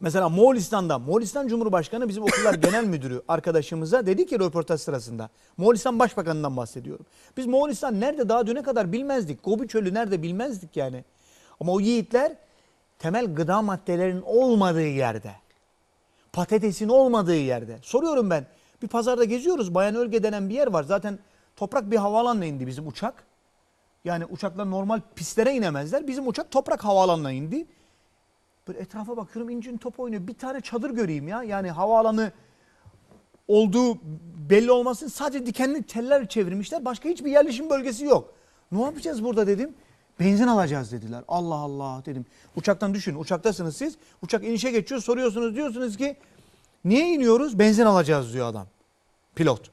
Mesela Moğolistan'da, Moğolistan Cumhurbaşkanı bizim okullar genel müdürü arkadaşımıza dedi ki röportaj sırasında. Moğolistan Başbakanı'ndan bahsediyorum. Biz Moğolistan nerede daha düne kadar bilmezdik. Gobi Çölü nerede bilmezdik yani. Ama o yiğitler temel gıda maddelerinin olmadığı yerde, patatesin olmadığı yerde. Soruyorum ben. Bir pazarda geziyoruz. Bayan Ölge denen bir yer var. Zaten toprak bir havaalanına indi bizim uçak. Yani uçaklar normal pistlere inemezler. Bizim uçak toprak havaalanına indi. Böyle etrafa bakıyorum incin top oynuyor. Bir tane çadır göreyim ya. Yani havaalanı olduğu belli olmasın. Sadece dikenli teller çevirmişler. Başka hiçbir yerleşim bölgesi yok. Ne yapacağız burada dedim. Benzin alacağız dediler. Allah Allah dedim. Uçaktan düşünün. Uçaktasınız siz. Uçak inişe geçiyor. Soruyorsunuz diyorsunuz ki niye iniyoruz? Benzin alacağız diyor adam. Pilot.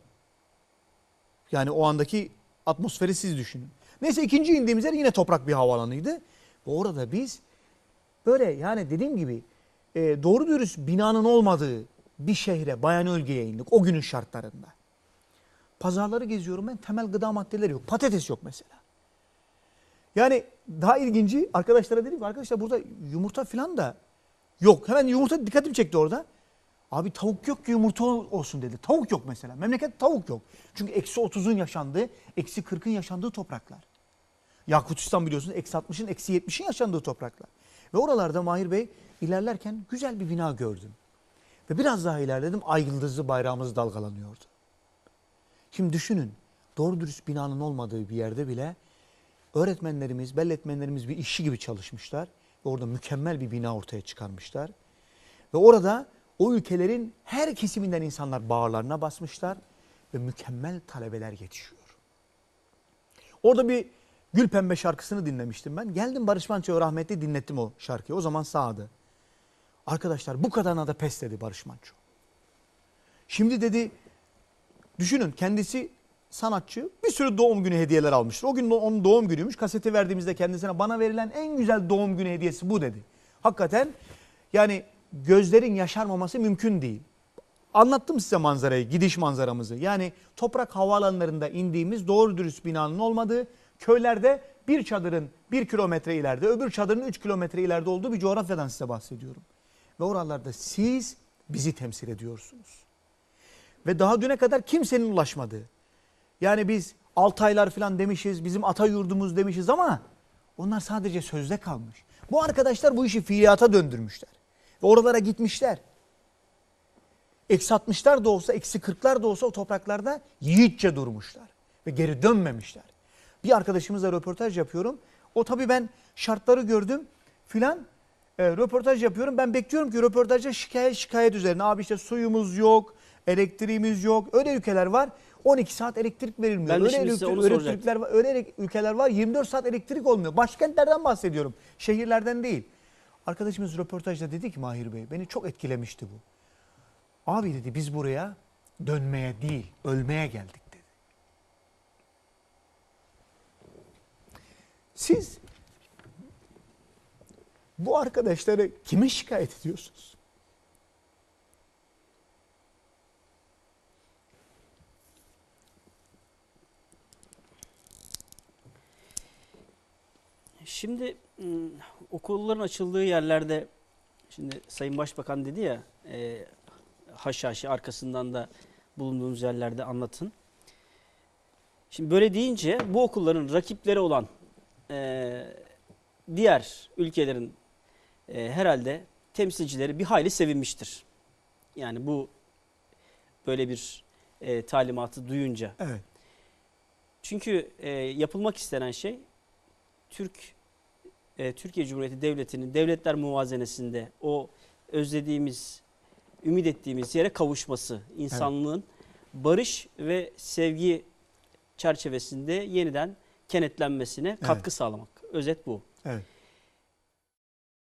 Yani o andaki atmosferi siz düşünün. Neyse ikinci indiğimiz yer yine toprak bir havaalanıydı. Orada biz böyle yani dediğim gibi e, doğru dürüst binanın olmadığı bir şehre, Bayan Ölge'ye indik o günün şartlarında. Pazarları geziyorum ben temel gıda maddeleri yok. Patates yok mesela. Yani daha ilginci arkadaşlara dedim ki arkadaşlar burada yumurta falan da yok. Hemen yumurta dikkatimi çekti orada. Abi tavuk yok ki yumurta olsun dedi. Tavuk yok mesela. Memleket tavuk yok. Çünkü eksi 30'un yaşandığı, eksi 40'ın yaşandığı topraklar. Yakutistan biliyorsunuz eksi 60'ın, eksi 70'in yaşandığı topraklar. Ve oralarda Mahir Bey ilerlerken güzel bir bina gördüm. Ve biraz daha ilerledim ay yıldızlı bayrağımız dalgalanıyordu. Şimdi düşünün doğru dürüst binanın olmadığı bir yerde bile öğretmenlerimiz, belletmenlerimiz bir işçi gibi çalışmışlar. Ve orada mükemmel bir bina ortaya çıkarmışlar. Ve orada o ülkelerin her kesiminden insanlar bağırlarına basmışlar ve mükemmel talebeler yetişiyor. Orada bir Gül Pembe şarkısını dinlemiştim ben. Geldim Barış Manço'ya rahmetli dinlettim o şarkıyı. O zaman sağdı. Arkadaşlar bu kadarına da pes dedi Barış Manço. Şimdi dedi düşünün kendisi sanatçı bir sürü doğum günü hediyeler almıştır. O gün onun doğum günüymüş. Kaseti verdiğimizde kendisine bana verilen en güzel doğum günü hediyesi bu dedi. Hakikaten yani gözlerin yaşarmaması mümkün değil. Anlattım size manzarayı, gidiş manzaramızı. Yani toprak havaalanlarında indiğimiz doğru dürüst binanın olmadığı, köylerde bir çadırın bir kilometre ileride, öbür çadırın üç kilometre ileride olduğu bir coğrafyadan size bahsediyorum. Ve oralarda siz bizi temsil ediyorsunuz. Ve daha düne kadar kimsenin ulaşmadığı. Yani biz Altaylar falan demişiz, bizim ata yurdumuz demişiz ama onlar sadece sözde kalmış. Bu arkadaşlar bu işi fiiliyata döndürmüşler. Ve oralara gitmişler. Eksi 60'lar da olsa, eksi 40'lar da olsa o topraklarda yiğitçe durmuşlar. Ve geri dönmemişler. Bir arkadaşımızla röportaj yapıyorum. O tabii ben şartları gördüm filan. E, röportaj yapıyorum. Ben bekliyorum ki röportajda şikayet şikayet üzerine. Abi işte suyumuz yok, elektriğimiz yok. Öyle ülkeler var. 12 saat elektrik verilmiyor. Ben öyle ülkeler var, öyle ele- ülkeler var 24 saat elektrik olmuyor. Başkentlerden bahsediyorum. Şehirlerden değil. Arkadaşımız röportajda dedi ki Mahir Bey beni çok etkilemişti bu. Abi dedi biz buraya dönmeye değil ölmeye geldik dedi. Siz bu arkadaşları kime şikayet ediyorsunuz? Şimdi m, okulların açıldığı yerlerde şimdi Sayın Başbakan dedi ya e, haşhaşi arkasından da bulunduğumuz yerlerde anlatın. Şimdi böyle deyince bu okulların rakipleri olan e, diğer ülkelerin e, herhalde temsilcileri bir hayli sevinmiştir. Yani bu böyle bir e, talimatı duyunca. Evet. Çünkü e, yapılmak istenen şey Türk e, Türkiye Cumhuriyeti Devleti'nin devletler muvazenesinde o özlediğimiz, ümit ettiğimiz yere kavuşması, insanlığın barış ve sevgi çerçevesinde yeniden kenetlenmesine katkı sağlamak. Özet bu. Evet.